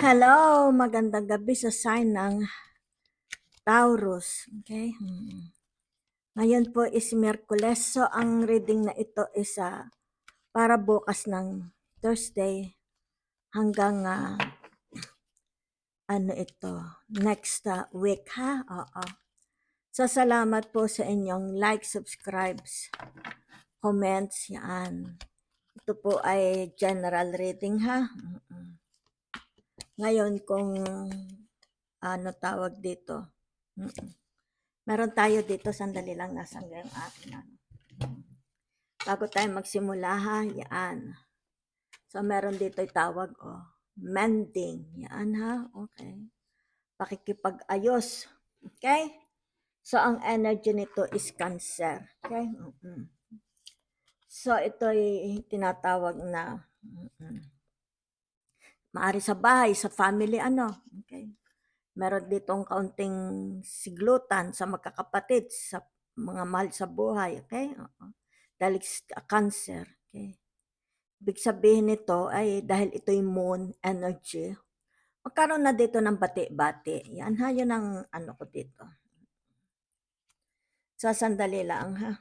Hello, magandang gabi sa sign ng Taurus. Okay? Mm. Ngayon po is Miyerkules. So, ang reading na ito is ah, para bukas ng Thursday hanggang ah, ano ito, next ah, week ha? Oo. So, salamat po sa inyong like, subscribes, comments, yan. Ito po ay general reading ha. Mm-mm. Ngayon kung ano tawag dito. Meron tayo dito, sandali lang nasa yung ating ano. Bago tayo magsimula ha, yan. So meron dito tawag oh, mending. Yan ha, okay. Pakikipag-ayos. Okay? So ang energy nito is cancer. Okay? Mm-mm. So ito ay tinatawag na mm-mm. Maari sa bahay, sa family ano. Okay? Meron ditong kaunting siglutan sa magkakapatid, sa mga mahal sa buhay. Okay? Oo. Dahil s- cancer. Okay? Ibig sabihin nito ay dahil ito yung moon energy, magkaroon na dito ng bati-bati. Yan ha, yun ang ano ko dito. Sa sandali lang ha.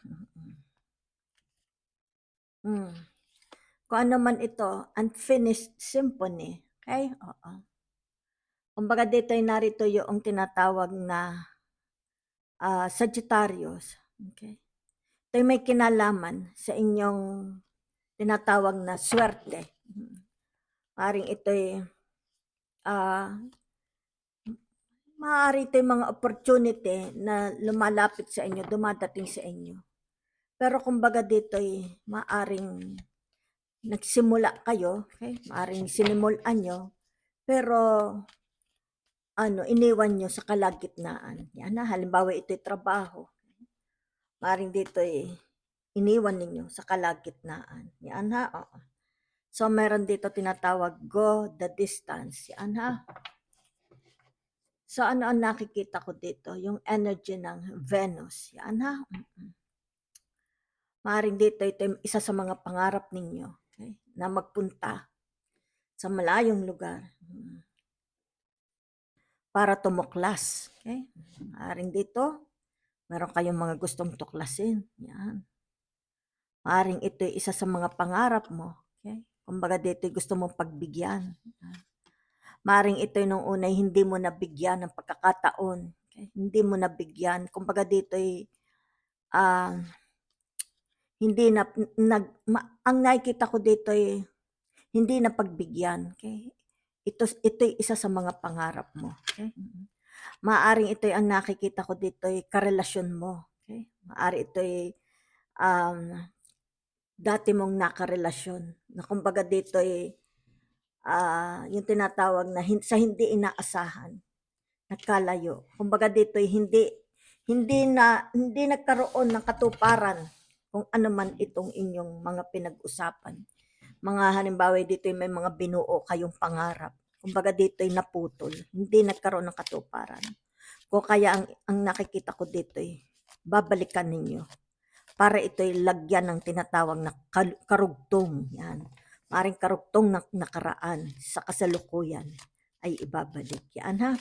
Mm. Kung ano man ito, unfinished symphony. Okay? Oo. Kumbaga dito ay narito yung tinatawag na ah, Sagittarius. Okay? Ito ay may kinalaman sa inyong tinatawag na swerte. Maring ito'y ah maaari ito mga opportunity na lumalapit sa inyo, dumadating sa inyo. Pero kumbaga dito ay maaring nagsimula kayo, okay? maaring sinimulan nyo, pero ano, iniwan nyo sa kalagitnaan. Yan na, halimbawa ito'y trabaho. Maaring dito ay iniwan ninyo sa kalagitnaan. Yan ha, oo. So, meron dito tinatawag go the distance. Yan ha. So, ano ang nakikita ko dito? Yung energy ng Venus. Yan ha. Mm-mm. Maaring dito ito yung isa sa mga pangarap ninyo? Na magpunta sa malayong lugar mm, para tumuklas. Okay? Maaring dito, meron kayong mga gustong tuklasin. Yan. Maaring ito isa sa mga pangarap mo. Okay? Kumbaga dito gusto mong pagbigyan. Yan. Maaring ito nung unay hindi mo nabigyan ng pagkakataon. Okay? Hindi mo nabigyan. Kumbaga dito ay ah, hindi na nag ma- ang nakikita ko dito ay hindi na pagbigyan. Okay? Ito ito isa sa mga pangarap mo. Okay? Maaring ito ang nakikita ko dito ay karelasyon mo. Okay? Maari ito ay um, dati mong nakarelasyon. Na kumbaga dito ay ah, yung tinatawag na hin- sa hindi inaasahan. Nagkalayo. Kumbaga dito ay hindi hindi na hindi nagkaroon ng katuparan kung ano man itong inyong mga pinag-usapan. Mga halimbawa dito ay may mga binuo kayong pangarap. Kumbaga dito ay naputol. Hindi nagkaroon ng katuparan. Kung kaya ang, ang nakikita ko dito ay babalikan ninyo para ito ay lagyan ng tinatawag na karugtong. Yan. Maring karugtong na nakaraan sa kasalukuyan ay ibabalik. Yan ha.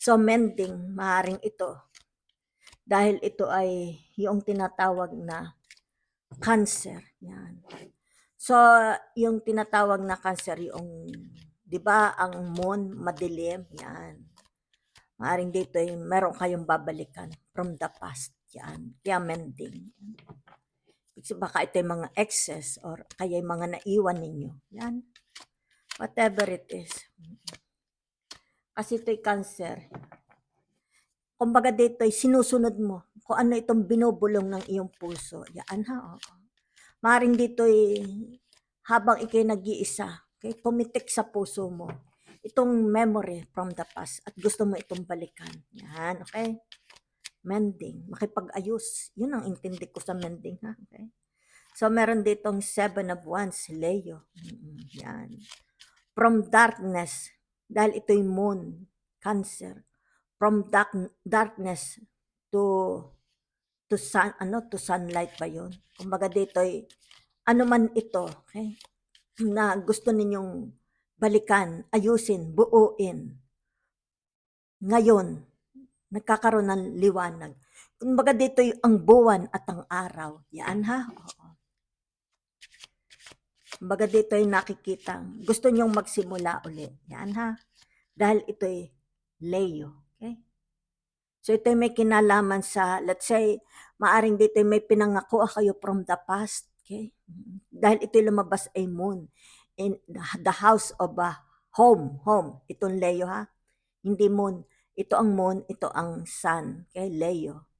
So mending, maaring ito. Dahil ito ay yung tinatawag na cancer. Yan. So, yung tinatawag na cancer, yung, di ba, ang moon, madilim, yan. Maaring dito ay meron kayong babalikan from the past. Yan. Kaya mending. Kasi baka ito yung mga excess or kaya yung mga naiwan ninyo. Yan. Whatever it is. Kasi ito'y cancer. Kumbaga dito ay sinusunod mo kung ano itong binubulong ng iyong puso. Yan ha. oo. Maring dito ay habang ikay nag-iisa, okay, pumitik sa puso mo itong memory from the past at gusto mo itong balikan. Yan, okay? Mending, makipag-ayos. Yun ang intindi ko sa mending, ha? Okay? So, meron ditong seven of wands, Leo. Yan. From darkness, dahil ito'y moon, cancer. From dark, darkness to to sun, ano, to sunlight ba yun? Kumbaga dito ay, ano man ito, okay? Na gusto ninyong balikan, ayusin, buuin. Ngayon, nagkakaroon ng liwanag. Kumbaga dito yung ang buwan at ang araw. Yan ha? Oo. Kumbaga dito yung nakikita. Gusto nyong magsimula uli. Yan ha? Dahil ito'y Leo. Okay? So ito may kinalaman sa, let's say, maaring dito may pinangako kayo from the past. Okay? Dahil ito'y lumabas ay moon. In the house of a home. Home. Itong Leo ha? Hindi moon. Ito ang moon, ito ang sun. Okay? Leo.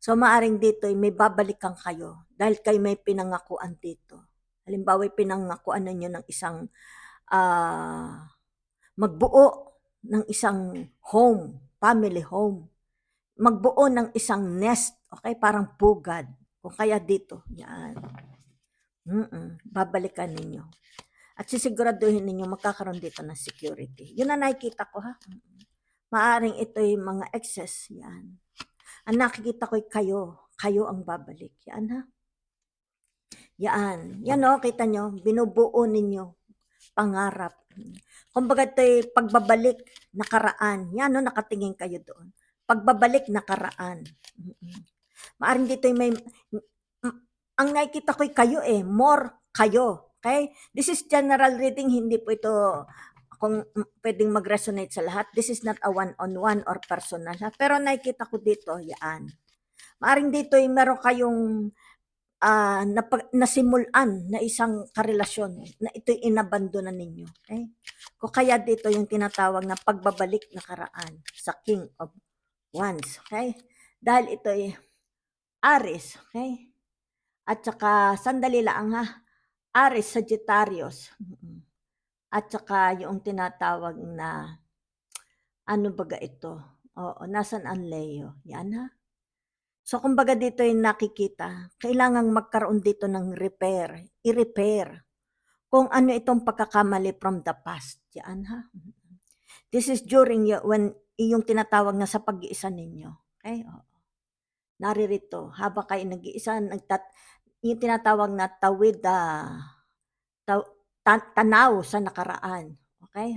So maaring dito may babalikan kayo dahil kayo may pinangakuan dito. Halimbawa, pinangakuan ninyo ng isang ah, magbuo ng isang home, family home. Magbuo ng isang nest, okay? Parang pugad. Kung kaya dito, yan. Mm-mm, babalikan ninyo. At sisiguraduhin ninyo magkakaroon dito ng security. Yun ang nakikita ko ha. Maaring ito'y mga excess, yan. Ang nakikita ko'y kayo, kayo ang babalik. Yan ha. Yan. Yan o, kita nyo, binubuo ninyo pangarap. Kumbaga ito'y pagbabalik, nakaraan. Yan o, nakatingin kayo doon. Pagbabalik, nakaraan. Maaring dito'y may, ang nakikita ko'y kayo eh, more kayo. Okay? This is general reading, hindi po ito kung pwedeng mag-resonate sa lahat. This is not a one-on-one or personal. Ha? Pero nakikita ko dito, yan. Maaring dito ay meron kayong ah napag, nasimulan na isang karelasyon na ito'y inabandonan ninyo. Okay? Kung kaya dito yung tinatawag na pagbabalik na karaan sa King of Wands. Okay? Dahil ito'y Aris. Okay? At saka, sandali lang ha. Aris, Sagittarius. At saka yung tinatawag na ano baga ito? Oo, nasan ang Leo? Yan ha. So kumbaga dito yung nakikita, kailangang magkaroon dito ng repair, i-repair. Kung ano itong pagkakamali from the past. Yan ha. This is during y- when yung tinatawag na sa pag-iisa ninyo. Okay? Oo. Naririto, habang kayo nag-iisa, nagtat, yung tinatawag na tawid, ah, taw- ta- tanaw sa nakaraan. Okay?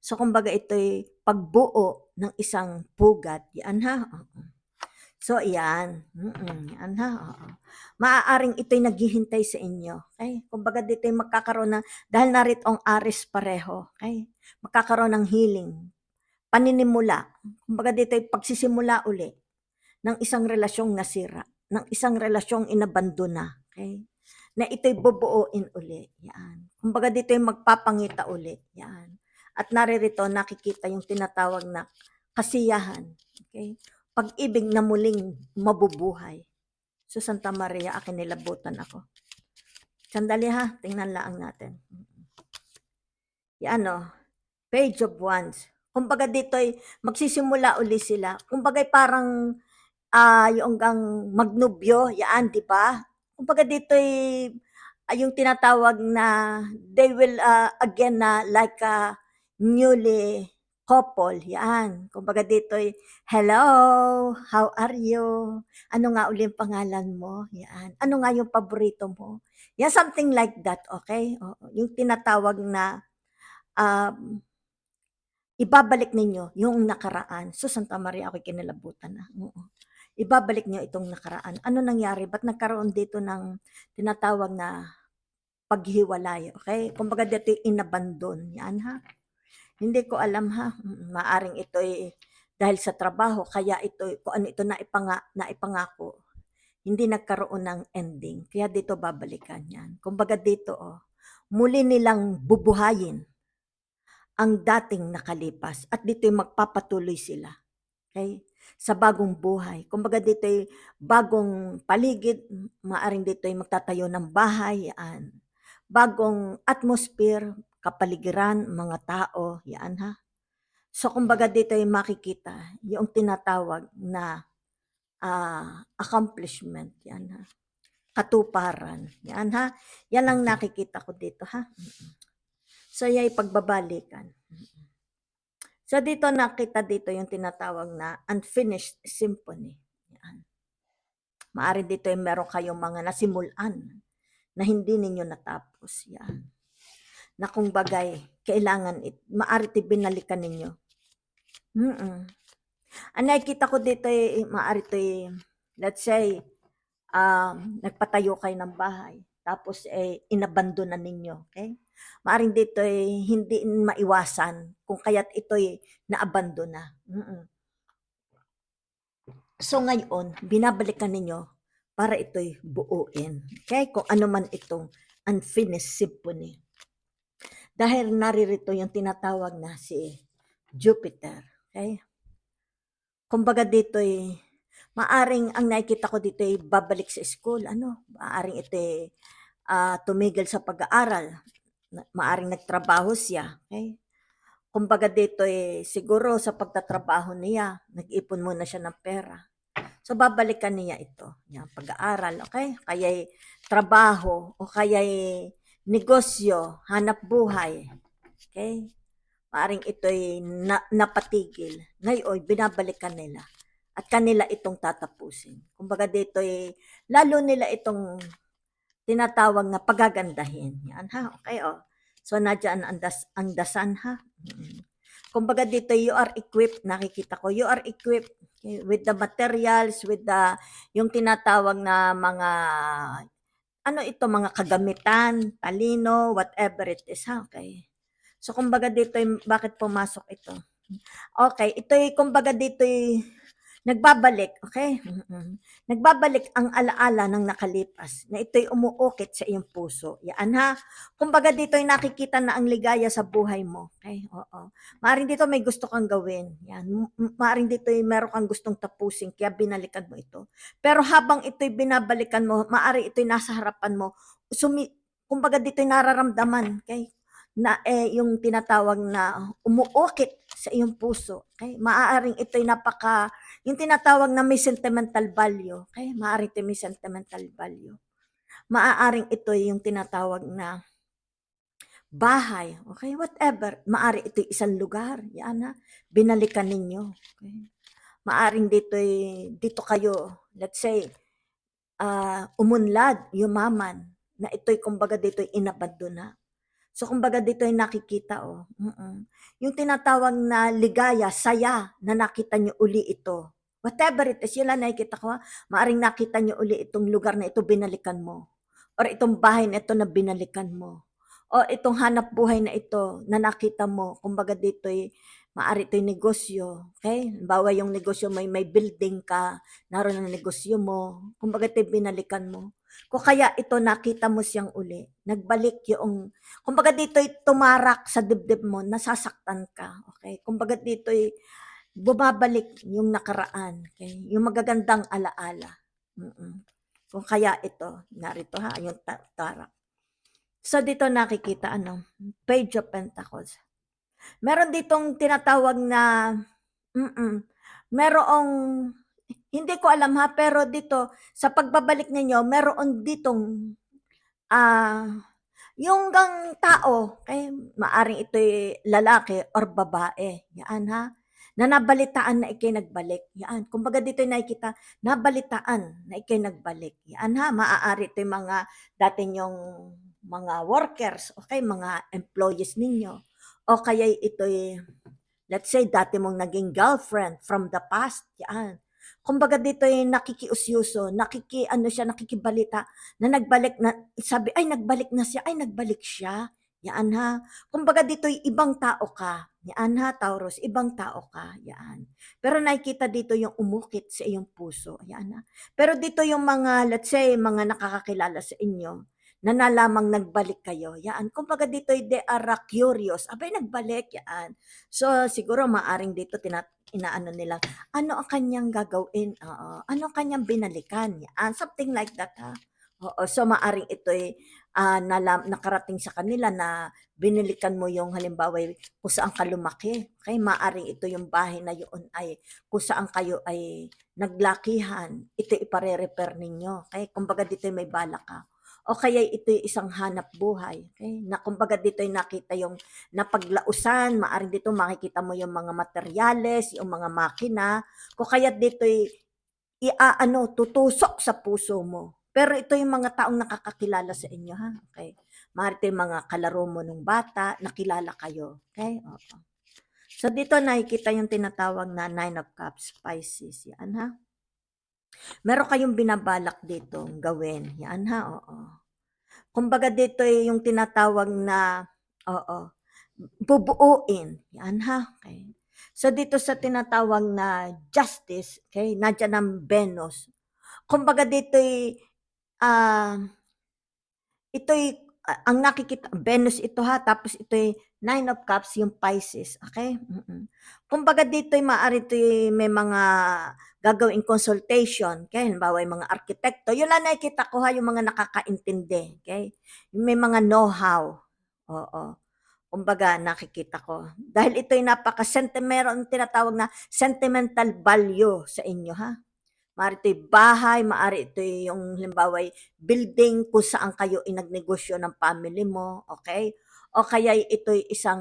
So kumbaga ito'y pagbuo ng isang pugat. Yan ha. Oo. So, yan. Mm-mm, yan ha. Oo. Maaaring ito'y naghihintay sa inyo. Okay? Kumbaga dito'y magkakaroon na, dahil narito ang aris pareho. Okay? Magkakaroon ng healing. Paninimula. Kumbaga dito'y pagsisimula uli ng isang relasyong nasira. Ng isang relasyong inabandona. Okay? Na ito'y bubuuin uli. Yan. Kumbaga dito'y magpapangita uli. Yan. At naririto nakikita yung tinatawag na kasiyahan. Okay? pag-ibig na muling mabubuhay. So Santa Maria, akin nilabutan ako. Sandali ha, tingnan lang natin. Yan o, page of wands. Kumbaga dito ay magsisimula uli sila. Kumbaga parang ah yung gang magnubyo, yan, di ba? Kumbaga dito ay ah, yung tinatawag na they will ah, again na like a newly couple, yan. Kumbaga dito ay, hello, how are you? Ano nga uli ang pangalan mo? Yan. Ano nga yung paborito mo? Yan, something like that, okay? Oo. Yung tinatawag na um, ibabalik ninyo yung nakaraan. So, Santa Maria, ako'y kinalabutan na. Oo. Ibabalik niyo itong nakaraan. Ano nangyari? Ba't nagkaroon dito ng tinatawag na paghiwalay? Okay? Kumbaga dito yung inabandon. Yan ha? Hindi ko alam ha. Maaring ito dahil sa trabaho, kaya ito, kung ano ito na, ipanga, na ipangako, hindi nagkaroon ng ending. Kaya dito babalikan yan. Kumbaga dito, oh, muli nilang bubuhayin ang dating nakalipas at dito magpapatuloy sila. Okay? Sa bagong buhay. Kumbaga dito bagong paligid, maaring dito magtatayo ng bahay, yan. Bagong atmosphere, kapaligiran, mga tao, yan ha. So kumbaga dito ay makikita yung tinatawag na ah, accomplishment, yan ha. Katuparan, yan ha. Yan ang nakikita ko dito ha. Mm-mm. So yan ay pagbabalikan. Mm-mm. So dito nakita dito yung tinatawag na unfinished symphony. Yan. Maari dito ay meron kayong mga nasimulan na hindi ninyo natapos. Yan na kung bagay kailangan it maaari ito'y binalikan ninyo. Mm. Ang nakikita ko dito, eh, maaari ito'y let's say, um, nagpatayo kayo ng bahay tapos, eh, inabandona ninyo, okey? Maaaring dito'y hindi maiwasan kung kaya't ito'y naabandona, mm. So ngayon, binabalikan ninyo para ito'y buuin, okey? Kung ano man itong unfinished symphony. Dahil naririto yung tinatawag na si Jupiter, okey? Kumbaga dito'y maaaring ang nakikita ko dito'y babalik sa school, ano, maaaring ito'y, ah, tumigil sa pag-aaral, na maaaring nagtrabaho siya, okey? Kumbaga dito'y siguro sa pagtatrabaho niya, nag-ipon muna siya ng pera. So babalikan niya ito, yang pag-aaral, okey? Kaya'y trabaho o kaya'y negosyo, hanapbuhay, okey? Maaaring ito'y na napatigil, ngayon binabalikan nila at kanila itong tatapusin. Kumbaga dito'y lalo nila itong tinatawag na pagagandahin, yan ha, okey, oh. So nandiyan ang das ang dasan ha, mm. Kumbaga dito you are equipped, nakikita ko, you are equipped with the materials, with the yung tinatawag na mga ano ito, mga kagamitan, talino, whatever it is ha, okey. So kumbaga dito'y bakit pumasok ito? Okey, ito'y kumbaga dito'y nagbabalik, okey? Mm. Nagbabalik ang ala-ala ng nakalipas na ito'y umuukit sa iyong puso, yaan ha. Kumbaga dito'y nakikita na ang ligaya sa buhay mo, okey, oo. Maaaring dito may gusto kang gawin, yan. M maaaring dito'y meron kang gustong tapusin kaya binalikan mo ito. Pero habang ito'y binabalikan mo, maaari ito'y nasa harapan mo, sumi kumbaga dito'y nararamdaman, okey, na, eh, yung tinatawag na umuukit sa iyong puso, okey? Maaaring ito'y napaka yung tinatawag na may sentimental value, okey? Maaaring ito'y may sentimental value. Maaaring ito'y yung tinatawag na bahay, okey, whatever. Maaari ito'y isang lugar, yan ha, binalikan ninyo, okey. Maaaring dito'y dito kayo, let's say, ah, umunlad, yumaman, na ito'y kumbaga dito'y inabandona. So kumbaga dito'y nakikita, oh, mm. Yung tinatawag na ligaya, saya na nakita niyo uli ito. Whatever it is, yun lang nakikita ko ha, maaaring nakita niyo uli itong lugar na ito, binalikan mo. Or itong bahay na ito na binalikan mo. O itong hanapbuhay na ito na nakita mo, kumbaga dito'y maaari ito'y negosyo, okey? Halimbawa yung negosyo may may building ka, naroon ang negosyo mo, kumbaga ito'y binalikan mo. Kung kaya ito nakita mo siyang uli, nagbalik yoong kumbaga dito'y tumarak sa dibdib mo, nasasaktan ka, okey? Kumbaga dito'y bumabalik yung nakaraan, okey, yung magagandang ala-ala, mm. Kung kaya ito, narito ha, yung ta tarak. So dito nakikita ano, Page of Pentacles. Meron ditong tinatawag na mm, merong hindi ko alam ha, pero dito sa pagbabalik ninyo meron ditong, ah, yung ngang tao, okey, maaaring ito'y lalaki or babae, yaan ha, na nabalitaan na ika'y nagbalik, yaan. Kumbaga dito'y nakikita, nabalitaan na ika'y nagbalik, yaan ha. Maaari ito'y mga dati niyong mga workers, okey, mga employees ninyo o kaya'y ito'y let's say dati mong naging girlfriend from the past, yaan. Kumbaga dito'y nakikiusyuso, nakiki-ano siya, nakikibalita na nagbalik na sabi, "Ay nagbalik na siya, ay nagbalik siya." Yaan ha. Kumbaga dito'y ibang tao ka, yaan ha, Taurus, ibang tao ka, yaan. Pero nakikita dito yung umukit sa iyong puso, yaan ha. Pero dito yung mga let's say mga nakakakilala sa inyo, na nalamang nagbalik kayo, yaan. Kumbaga dito'y they are curious, "Aba'y nagbalik," yaan. So siguro maaaring dito tina inaano nila, ano ang kanyang gagawin, oo, ano ang kanyang binalikan, yaan, something like that ha. Oo, so maaaring ito'y, ah, nalam nakarating sa kanila na binalikan mo yung halimbawa'y kung saan ka lumaki, okey. Maaaring ito yung bahay na yoon ay kung saan kayo ay naglakihan, ito'y ipare-repair ninyo, okey. Kumbaga dito'y may balak ka o kaya'y ito'y isang hanapbuhay, okey, na kumbaga dito'y nakita yung napaglausan, maaaring dito makikita mo yung mga materyales, yung mga makina, kung kaya't dito'y i-aano, tutusok sa puso mo. Pero ito yung mga taong nakakakilala sa inyo ha, okey. Maaari ito yung mga kalaro mo nung bata, nakilala kayo. Okay? Oo. So, dito nakikita yung tinatawag na Nine of Cups, Pisces. Yan ha. Meron kayong binabalak dito gawin. Yan ha, oo. Kumbaga dito ay yung tinatawag na, oo, bubuuin. Yan ha, okay. So dito sa tinatawag na justice, okay, nandiyan ang Venus. Kumbaga dito ay, ah, ito'y, ah, ang nakikita, Venus ito ha, tapos ito'y Nine of Cups, yung Pisces, okay? Mm-mm. Kumbaga dito'y maaari ito'y may mga gagawing consultation, okay? Halimbawa yung mga arkitekto, yun lang nakikita ko ha, yung mga nakakaintindi, okay? Yung may mga know-how, oo. Kumbaga, nakikita ko. Dahil ito'y napaka-sentimental, ang tinatawag na sentimental value sa inyo, ha? Maari ito'y bahay, maari ito'y yung halimbawa building kung saan kayo inagnegosyo ng family mo, okay? O kaya ito'y isang,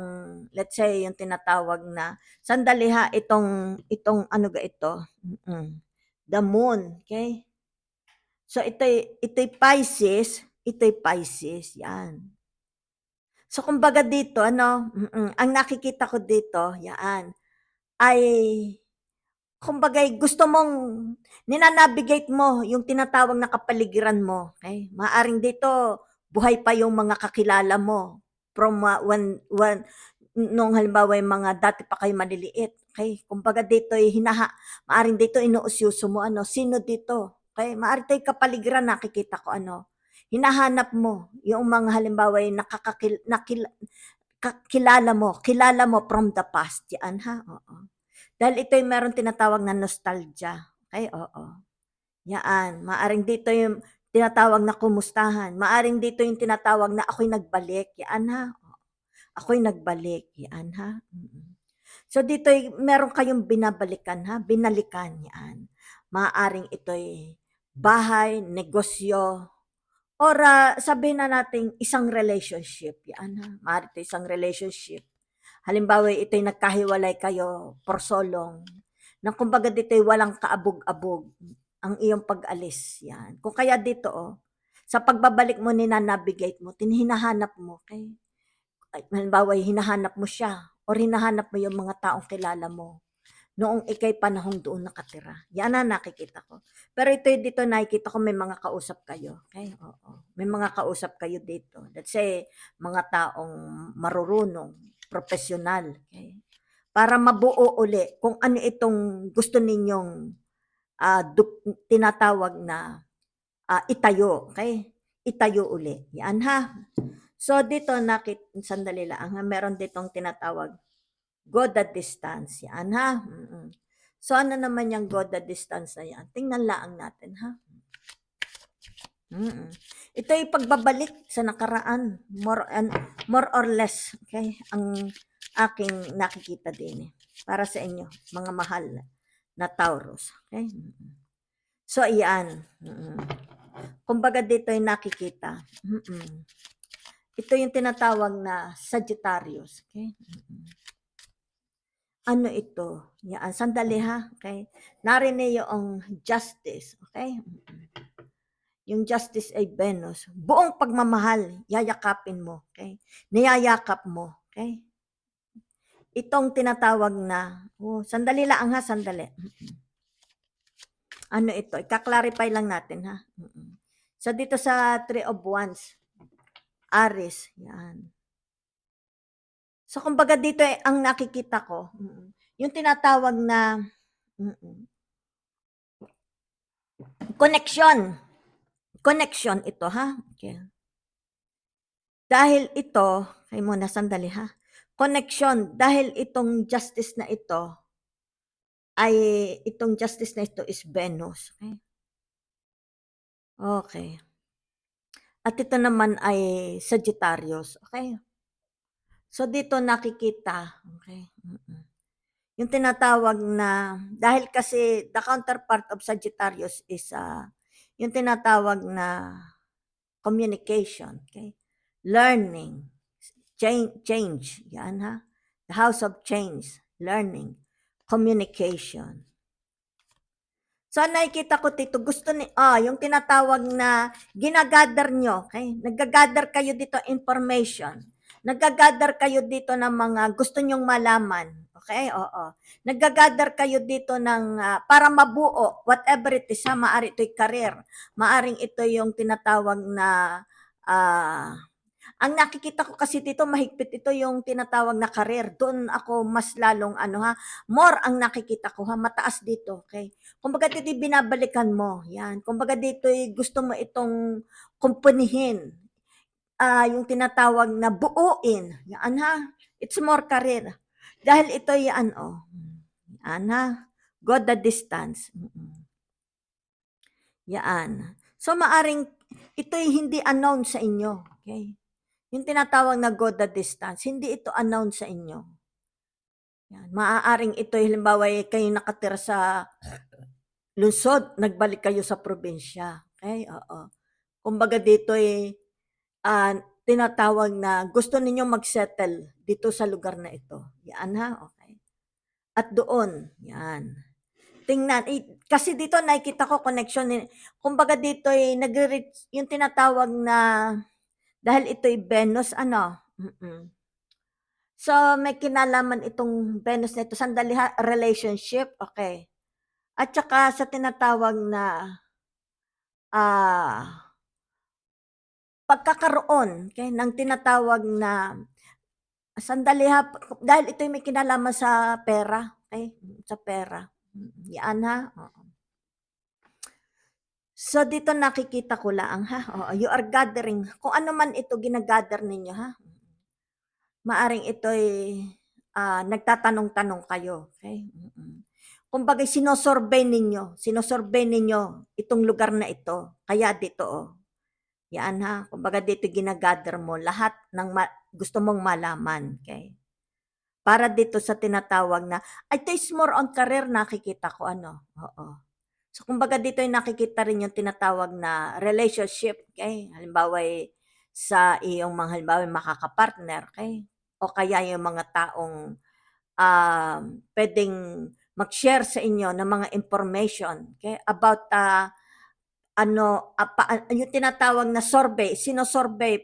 let's say, yung tinatawag na, sandali ha, itong, itong ano ga ito? Mm-mm. The moon, okay? So ito'y, ito'y Pisces, ito'y Pisces, yan. So kumbaga dito, ano, mm, ang nakikita ko dito, yan, ay, kumbaga gusto mong ninanavigate mo yung tinatawag na kapaligiran mo. Okay? Maaring dito, buhay pa yung mga kakilala mo from uh, when, when, nung halimbawa yung mga dati pa kayo maliliit. Okay? Kumbaga dito, ay hinaha, maaring dito inuusyuso mo, ano, sino dito? Okay? Maaring tayo kapaligiran, nakikita ko, ano, hinahanap mo yung mga halimbawa yung nakakakil, nakil, kakilala mo, kilala mo from the past. Yan ha, oo. Dahil ito yung meron tinatawag na nostalgia. Okay, oo. Yan, maaring dito yung tinatawag na kumustahan. Maaring dito yung tinatawag na ako'y nagbalik. Yan ha. Ako'y nagbalik. Yan ha. So dito meron kayong binabalikan ha, binalikan yan. Maaring ito'y bahay, negosyo, or uh, sabihin na natin isang relationship. Yan ha, maaari ito isang relationship. Halimbawa, ito'y nagkahiwalay kayo for so long, na kumbaga dito'y walang kaabog-abog ang iyong pag-alis. Yan. Kung kaya dito, oh, sa pagbabalik mo, ninanavigate mo, tinihinahanap mo, okay? Ay, halimbawa, hinahanap mo siya, or hinahanap mo yung mga taong kilala mo noong ikay panahong doon nakatira. Yan ang nakikita ko. Pero ito dito nakikita ko may mga kausap kayo. Okay? Oo. May mga kausap kayo dito. Let's say, mga taong marurunong, profesional. Okay? Para mabuo uli kung ano itong gusto ninyong uh, tinatawag na uh, itayo. Okay? Itayo uli. Yan ha. So dito nakit sandali lang, meron ditong tinatawag God at distance. Yan ha. Mm-mm. So ano naman yung God at distance na yan? Tingnan lang natin ha. Mm-mm. Ito ay pagbabalik sa nakaraan, more and more or less, okay? Ang aking nakikita din eh. Para sa inyo, mga mahal na Taurus, okay? So iyan. Kumbaga dito ay nakikita. Ito yung tinatawag na Sagittarius, okay? Ano ito? Yan, sandali ha, okay? Narinig yung justice, okay? Yung justice ay Venus, buong pagmamahal, yayakapin mo, okay? Niyayakap mo, okay? Itong tinatawag na, oh, sandali lang ha, sandali. Ano ito? Ika-clarify lang natin ha. So dito sa Three of Wands, Aries, yan. So kumbaga dito eh, ang nakikita ko, yung tinatawag na connection connection ito ha. Okay. Dahil ito, kay muna sandali ha. Connection, dahil itong justice na ito, ay itong justice na ito is Venus. Okay. Okay. At ito naman ay Sagittarius. Okay. So dito nakikita, okay. Mm-mm. Yung tinatawag na dahil kasi the counterpart of Sagittarius is uh, yung tinatawag na communication, okay? Learning, change, change, yan ha? The house of change, learning, communication. So, nakikita ko dito, gusto ni, ah, yung tinatawag na ginagather nyo, okay? Nagagather kayo dito information. Nagagather kayo dito ng mga gusto nyong malaman. Okay? Oo. Nagagather kayo dito ng, ah, para mabuo, whatever it is, ha? Maari ito'y career. Maaring ito yung tinatawag na, ah, ang nakikita ko kasi dito, mahigpit ito yung tinatawag na career. Doon ako mas lalong ano ha, more ang nakikita ko ha, mataas dito, okay? Kumbaga dito binabalikan mo, yan. Kumbaga dito gusto mo itong kumpunihin. Ah, yung tinatawag na buuin. Yan ha. It's more career. Dahil ito yan oh. Yan ha. Go the distance. Yan. So maaring ito'y hindi announce sa inyo, okay? Yung tinatawag na go the distance, hindi ito announce sa inyo. Yan. Maaaring ito, halimbawa, eh, kayo nakatira sa lungsod, nagbalik kayo sa probinsya. Okay? Oo. Kumbaga dito eh, ah, tinatawag na gusto ninyo mag-settle dito sa lugar na ito. Yan ha, okay. At doon, yan. Tingnan, eh, kasi dito nakikita ko connection. Kumbaga dito eh, nagre yung tinatawag na, dahil ito'y Venus, ano, mm So, may kinalaman itong Venus na ito. Sandali ha, relationship, okay. At saka sa tinatawag na ah pagkakaroon okay, ng tinatawag na sandali ha, dahil ito may kinalaman sa pera, okay? Sa pera. Yan ha. Oo. So dito nakikita ko lang ha. Oo, you are gathering. Kung ano man ito ginagather ninyo ha. Maaring ito'y ah, nagtatanong-tanong kayo. Okay? Mm-mm. Kumbaga sinosurvey ninyo, sinosurvey ninyo itong lugar na ito. Kaya dito oh. Yan ha. Kumbaga dito ginagather mo lahat ng ma- gusto mong malaman. Okay? Para dito sa tinatawag na, ito is more on career nakikita ko ano. Oo. So kumbaga dito ay nakikita rin yung tinatawag na relationship. Okay? Halimbawa eh, sa iyong mga halimbawa makakapartner. Okay? O kaya yung mga taong um, pwedeng mag-share sa inyo ng mga information okay, about uh, ano, ah, pa, ah, yung tinatawag na survey, sino-survey,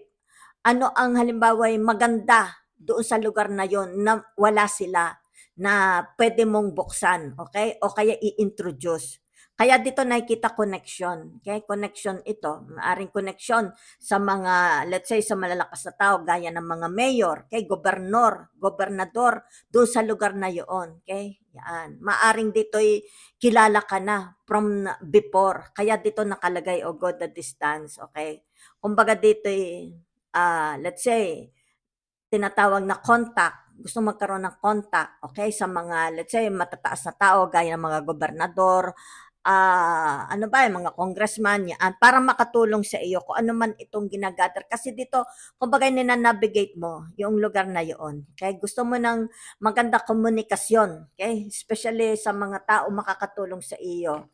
ano ang halimbawa ay maganda doon sa lugar na yon na wala sila na pwede mong buksan, okay? O kaya i-introduce. Kaya dito nakikita connection, okay? Connection ito, maaring connection sa mga, let's say, sa malalakas na tao, gaya ng mga mayor, okay? Gobernador, gobernador, doon sa lugar na yon, okay? Yan. Maaring dito'y kilala ka na from before. Kaya dito nakalagay, oh, go the distance, okay? Kumbaga dito'y, ah, let's say, tinatawag na contact, gusto magkaroon ng contact, okay, sa mga, let's say, matataas na tao, gaya ng mga gobernador, ah, ano ba, yung mga congressman, yan, para makatulong sa iyo kung ano man itong ginagather. Kasi dito, kumbaga, ninanavigate mo yung lugar na yun. Okay? Gusto mo ng maganda komunikasyon. Okay? Especially sa mga tao makakatulong sa iyo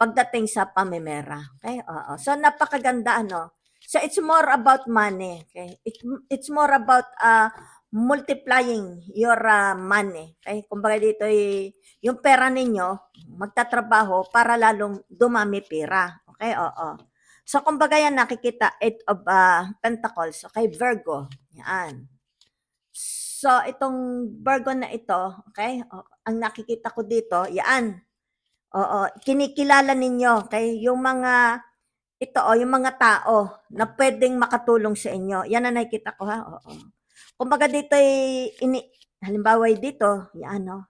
pagdating sa pamimera. Okay? Oo. So, napakaganda, ano? So, it's more about money. Okay? It, it's more about uh, multiplying your uh, money. Okay? Kumbaga dito, eh, yung pera ninyo, magtatrabaho para lalong dumami pera. Okay? Oo. So, kumbaga yan nakikita, eight of uh, pentacles. Okay? Virgo. Yan. So, itong Virgo na ito, okay? O, ang nakikita ko dito, yan. Oo, kinikilala ninyo, okay? Yung mga, ito oh, yung mga tao na pwedeng makatulong sa inyo. Yan ang nakikita ko ha. Oo. Kumbaga dito ay, ini, halimbawa dito, yan oh,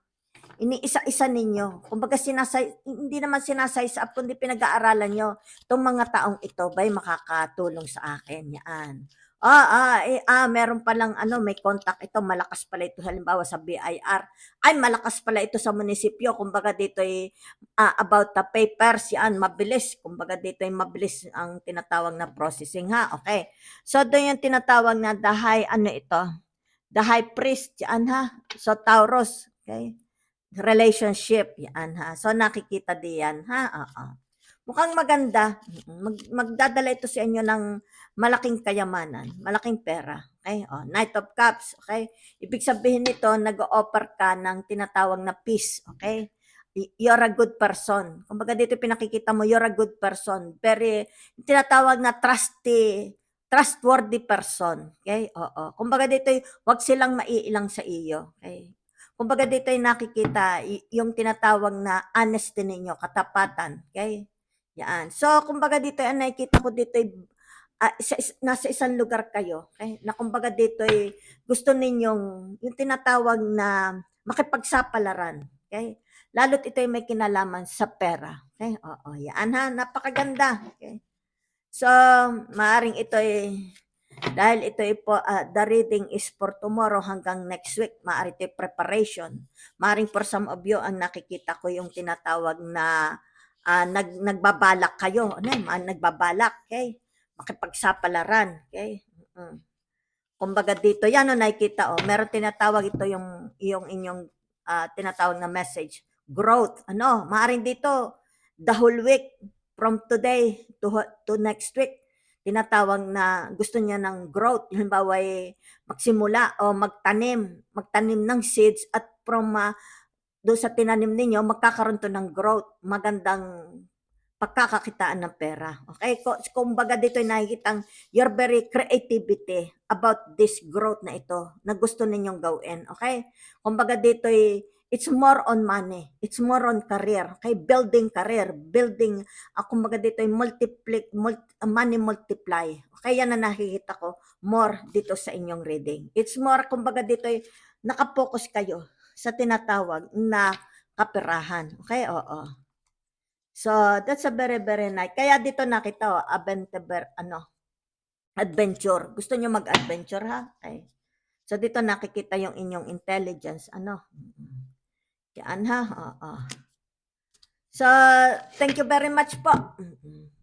iniisa-isa ninyo. Kumbaga sinasay, hindi naman sinasay sa kundi pinag-aaralan nyo. Itong mga taong ito ba'y makakatulong sa akin? Yan. Ah, ah, eh, ah, meron palang ano, may contact ito, malakas pala ito halimbawa sa BIR. Ay, malakas pala ito sa munisipyo. Kumbaga dito ay ah, about the papers, yan, mabilis. Kumbaga dito ay mabilis ang tinatawag na processing ha. Okay. So, doon yung tinatawag na the high, ano ito? The high priest, yan ha. So, Taurus. Okay relationship. Yan ha. So nakikita diyan ha. Oo. Mukhang maganda. Mag, magdadala ito sa inyo ng malaking kayamanan, malaking pera. Okay? Oh, Knight of Cups. Okay? Ibig sabihin nito, nag-offer ka ng tinatawag na peace. Okay? you're a good person. Kumbaga dito pinakikita mo, you're a good person. Very, tinatawag na trusty, trustworthy person. Okay? Oo. Kumbaga dito, wag silang maiilang sa iyo. Okay? Kumbaga dito nakikita, yung tinatawag na honesty ninyo, katapatan. Okay? Yan. So, kumbaga dito, ang nakikita ko dito, is- nasa isang lugar kayo. Okay? Na kumbaga dito, gusto ninyong, yung tinatawag na makipagsapalaran. Okay? Lalo't ito may kinalaman sa pera. Okay? Oo, yan ha. Napakaganda. Okay? So, maaring ito dahil ito po, ah, the reading is for tomorrow hanggang next week. Maaari ito preparation. Maaring for some of you, ang nakikita ko yung tinatawag na ah, nag, nagbabalak kayo. Ano, yun? mga nagbabalak. Okay? Makipagsapalaran. Okay? Mm. Kumbaga dito, yan o nakikita o, meron tinatawag ito yung, yung inyong ah, tinatawag na message. Growth. Ano, maaring dito, the whole week, from today to, to next week, tinatawag na gusto niya ng growth. Halimbawa, eh, magsimula o magtanim, magtanim ng seeds at from ah, doon sa tinanim ninyo, magkakaroon to ng growth. Magandang pagkakakitaan ng pera. Okay? Kumbaga dito ay nakikitang your very creativity about this growth na ito na gusto ninyong gawin. Okay? Kumbaga dito ay it's more on money. It's more on career. Okay? Building career. Building, uh, kumbaga dito ay multiply, multi, money multiply. Okay? Yan na nakikita ko more dito sa inyong reading. It's more, kumbaga dito ay nakapokus kayo sa tinatawag na kaperahan. Okay? Oo. So, that's a very, very nice. Kaya dito nakita, oh, adventure, ano, adventure. Gusto nyo mag-adventure, ha? Okay. So, dito nakikita yung inyong intelligence, ano. Yan, ha? Oo. So, thank you very much po. Mm-mm.